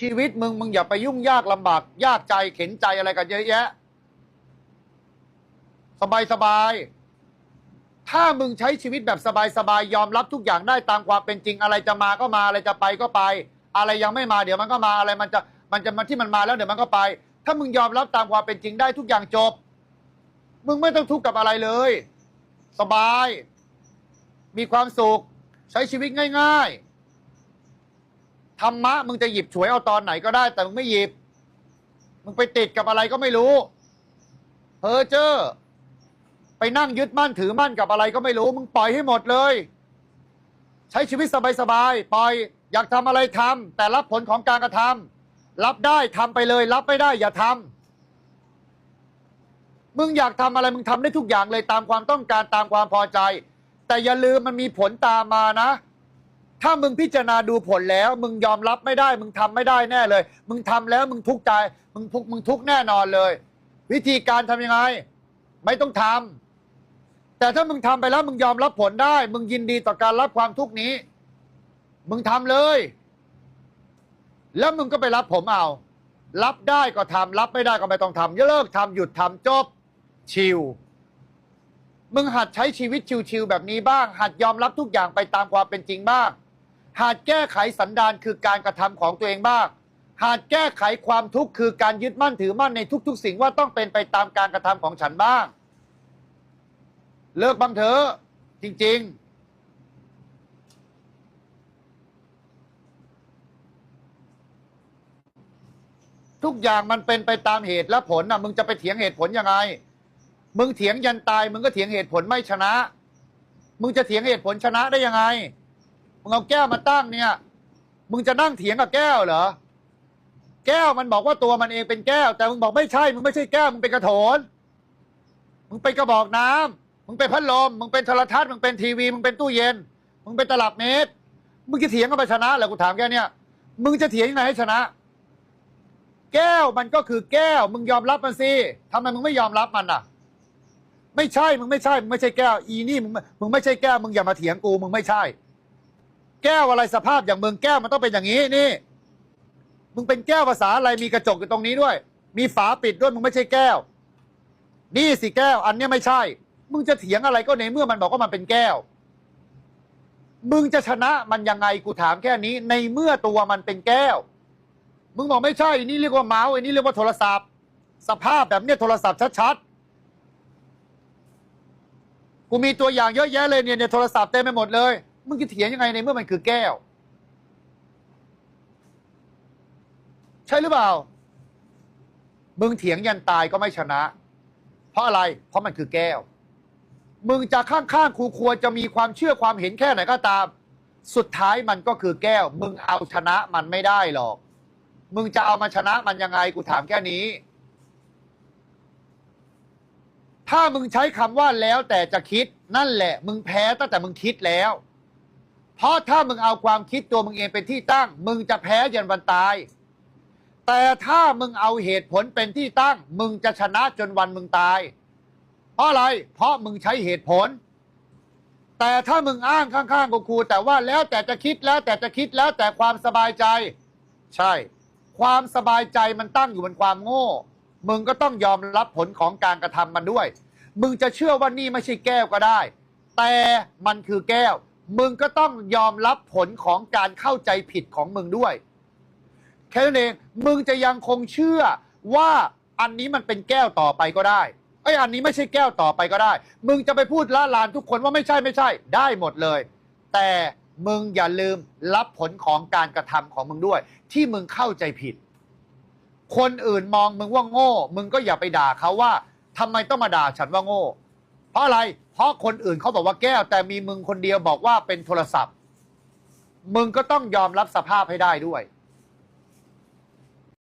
ชีวิตมึงมึงอย่าไปยุ่งยากลำบาก ยากใจเข็นใจอะไรกันเยอะแยะ สบายสบายๆถ้ามึงใช้ชีวิตแบบสบายสบายๆยอมรับทุกอย่างได้ตามความเป็นจริงอะไรจะมาก็มาอะไรจะไปก็ไป อะไรยังไม่มาเดี๋ยวมันก็มาอะไรมันจะมันจะมาที่มันมาแล้วเดี๋ยวมันก็ไป ถ้ามึงยอมรับตามความเป็นจริงได้ทุกอย่างจบ มึงไม่ต้องทุกข์กับอะไรเลย สบาย มีความสุข ใช้ชีวิตง่าย ๆ ธรรมะมึงจะหยิบฉวยเอาตอนไหนก็ได้ แต่มึงไม่หยิบ มึงไปติดกับอะไรก็ไม่รู้เพอเจอไปนั่งยึดมั่นถือมั่นกับอะไรก็ไม่รู้ มึงปล่อยให้หมดเลย ใช้ชีวิตสบายๆปล่อย อยากทำอะไรทำแต่รับผลของการกระทำรับได้ทำไปเลย รับไม่ได้อย่าทำมึงอยากทำอะไรมึงทำได้ทุกอย่างเลยตามความต้องการตามความพอใจ แต่อย่าลืมมันมีผลตามมานะ ถ้ามึงพิจารณาดูผลแล้ว มึงยอมรับไม่ได้ มึงทำไม่ได้แน่เลย มึงทำแล้วมึงทุกข์ใจมึงทุกมึงทุกข์แน่นอนเลย วิธีการทำยังไง ไม่ต้องทำแต่ถ้ามึงทำไปแล้วมึงยอมรับผลได้ มึงยินดีต่อการรับความทุกข์นี้ มึงทำเลย แล้วมึงก็ไปรับผมเอา รับได้ก็ทำรับไม่ได้ก็ไม่ต้องทำอย่าเลิกทำหยุดทำจบชิลมึงหัดใช้ชีวิตชิวๆแบบนี้บ้าง หัดยอมรับทุกอย่างไปตามความเป็นจริงบ้าง หัดแก้ไขสันดานคือการกระทำของตัวเองบ้างหัดแก้ไขความทุกข์คือการยึดมั่นถือมั่นในทุก ๆ สิ่งว่าต้องเป็นไปตามการกระทำของฉันบ้าง เลิกบ้างเถอะจริง ๆทุกอย่างมันเป็นไปตามเหตุและผลนะมึงจะไปเถียงเหตุผลยังไง มึงเถียงยันตาย มึงก็เถียงเหตุผลไม่ชนะ มึงจะเถียงเหตุผลชนะได้ยังไง งเอาแก้วมาตั้งเนี่ย มึงจะนั่งเถียงกับแก้วเหรอ แก้วมันบอกว่าตัวมันเองเป็นแก้ว แต่มึงบอกไม่ใช่ มึงไม่ใช่แก้ว มึงเป็นกระโถน มึงเป็นกระบอกน้ำมึงเป็นพัดลม มึงเป็นโทรทัศน์ มึงเป็นทีวี มึงเป็นตู้เย็น มึงเป็นตลับเมตร มึงจะเถียงกันไปชนะเหรอกูถามแค่เนี้ยมึงจะเถียงยังไงให้ชนะ แก้วมันก็คือแก้ว มึงยอมรับมันสิทำไมมึงไม่ยอมรับมันอะไม่ใช่ มึงไม่ใช่ มึงไม่ใช่แก้ว อีนี่ มึง มึงไม่ใช่แก้ว มึงอย่ามาเถียงกู มึงไม่ใช่ แก้วอะไรสภาพอย่างมึงแก้วมันต้องเป็นอย่างนี้นี่ มึงเป็นแก้วภาษาอะไรมีกระจกอยู่ตรงนี้ด้วย มีฝาปิดด้วยมึงไม่ใช่แก้ว นี่สิแก้ว อันเนี้ยไม่ใช่ มึงจะเถียงอะไรก็ในเมื่อมันบอกว่ามันเป็นแก้ว มึงจะชนะมันยังไงกูถามแค่นี้ ในเมื่อตัวมันเป็นแก้ว มึงบอกไม่ใช่นนี่เรียกว่าเมาส์อันนี้เรียกว่าโทรศัพท์ สภาพแบบเนี้ยโทรศัพท์ชัดๆกูมีตัวอย่างเยอะแยะเลยเนี่ยเนี่ยโทรศัพท์เต็มไปหมดเลย มึงจะเถียงยังไงในเมื่อมันคือแก้ว ใช่หรือเปล่า มึงเถียงยันตายก็ไม่ชนะ เพราะอะไร เพราะมันคือแก้ว มึงจะข้างๆครูครัวจะมีความเชื่อความเห็นแค่ไหนก็ตาม สุดท้ายมันก็คือแก้ว มึงเอาชนะมันไม่ได้หรอก มึงจะเอามาชนะมันยังไงกูถามแค่นี้ถ้ามึงใช้คำว่าแล้วแต่จะคิดนั่นแหละ มึงแพ้ตั้งแต่มึงคิดแล้ว เพราะถ้ามึงเอาความคิดตัวมึงเองเป็นที่ตั้ง มึงจะแพ้ยันวันตาย แต่ถ้ามึงเอาเหตุผลเป็นที่ตั้ง มึงจะชนะจนวันมึงตาย เพราะอะไร เพราะมึงใช้เหตุผล แต่ถ้ามึงอ้างข้างๆกูครูแต่ว่าแล้วแต่จะคิดแล้วแต่จะคิดแล้วแต่ความสบายใจ ใช่ ความสบายใจมันตั้งอยู่บนความโง่ มึงก็ต้องยอมรับผลของการกระทำมันด้วย มึงจะเชื่อว่านี่ไม่ใช่แก้วก็ได้ แต่มันคือแก้ว มึงก็ต้องยอมรับผลของการเข้าใจผิดของมึงด้วย แค่นั้นเอง มึงจะยังคงเชื่อว่าอันนี้มันเป็นแก้วต่อไปก็ได้ไอ้อันนี้ไม่ใช่แก้วต่อไปก็ได้ มึงจะไปพูดละลานทุกคนว่าไม่ใช่ไม่ใช่ ได้หมดเลย แต่มึงอย่าลืมรับผลของการกระทำของมึงด้วย ที่มึงเข้าใจผิด คนอื่นมองมึงว่าโง่ มึงก็อย่าไปด่าเขาว่าทำไมต้องมาด่าฉันว่าโง่ ราะอะไร เพราะคนอื่นเขาบอกว่าแก้ว แต่มีมึงคนเดียวบอกว่าเป็นโทรศัพท์ มึงก็ต้องยอมรับสภาพให้ได้ด้วย